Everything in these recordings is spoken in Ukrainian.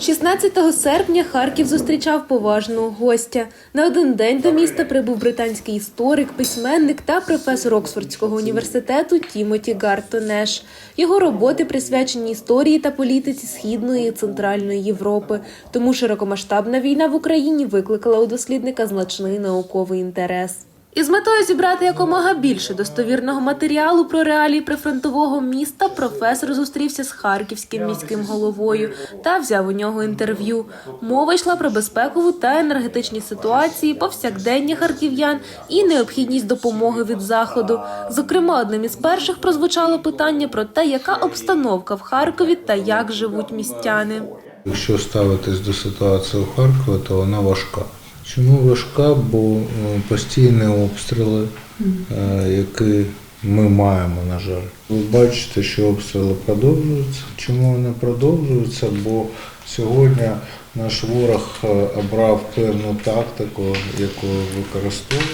16 серпня Харків зустрічав поважного гостя. На один день до міста прибув британський історик, письменник та професор Оксфордського університету Тімоті Гартонеш. Його роботи присвячені історії та політиці Східної і Центральної Європи. Тому широкомасштабна війна в Україні викликала у дослідника значний науковий інтерес. Із метою зібрати якомога більше достовірного матеріалу про реалії прифронтового міста, професор зустрівся з харківським міським головою та взяв у нього інтерв'ю. Мова йшла про безпекову та енергетичні ситуації, повсякдення харків'ян і необхідність допомоги від заходу. Зокрема, одним із перших прозвучало питання про те, яка обстановка в Харкові та як живуть містяни. Якщо ставитись до ситуації у Харкові, то вона важка. Чому важка? Бо е, постійні обстріли, е, які ми маємо, на жаль. Ви бачите, що обстріли продовжуються. Чому вони продовжуються? Бо сьогодні наш ворог е, обрав певну тактику, яку використовує.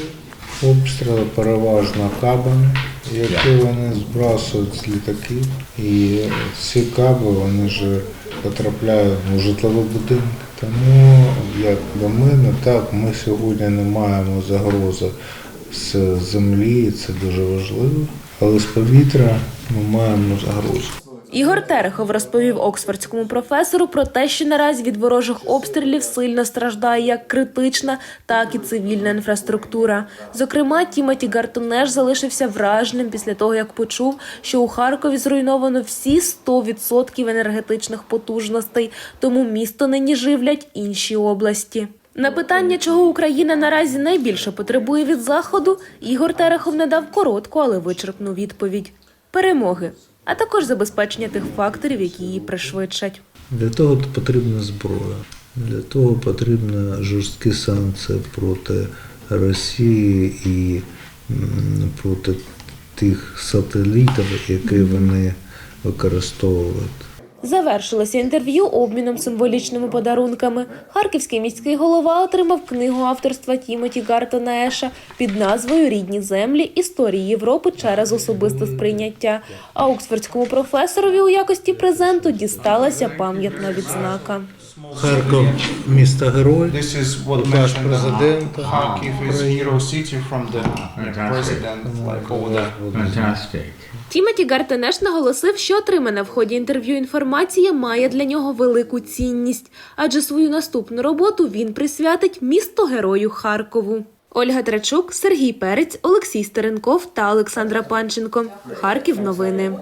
Обстріли переважно кабами, які вони збрасують з літаків. І ці каби вони ж потрапляють у житлові будинки. Тому, як для мене, так, ми сьогодні не маємо загрози з землі, це дуже важливо. Але з повітря ми маємо загрозу. Ігор Терехов розповів оксфордському професору про те, що наразі від ворожих обстрілів сильно страждає як критична, так і цивільна інфраструктура. Зокрема, Тімоті Гартунеш залишився враженим після того, як почув, що у Харкові зруйновано всі 100% енергетичних потужностей, тому місто нині живлять інші області. На питання, чого Україна наразі найбільше потребує від заходу, Ігор Терехов надав коротку, але вичерпну відповідь: перемоги, а також забезпечення тих факторів, які її пришвидшать. Для того потрібна зброя. Для того потрібні жорсткі санкції проти Росії і проти тих сателітів, які вони використовують. Завершилося інтерв'ю обміном символічними подарунками. Харківський міський голова отримав книгу авторства Тімоті Гартона Еша під назвою Рідні землі історії Європи через особисте сприйняття. А оксфордському професорові у якості презенту дісталася пам'ятна відзнака. Харків місто герой. This is what Указ mentioned президента Kharkiv is hero city from the president, like over there. Fantastic. Тімоті Гартенеш наголосив, що отримана в ході інтерв'ю інформація має для нього велику цінність, адже свою наступну роботу він присвятить місто герою Харкову. Ольга Трачук, Сергій Перець, Олексій Стеренков та Олександра Панченко. Харків новини.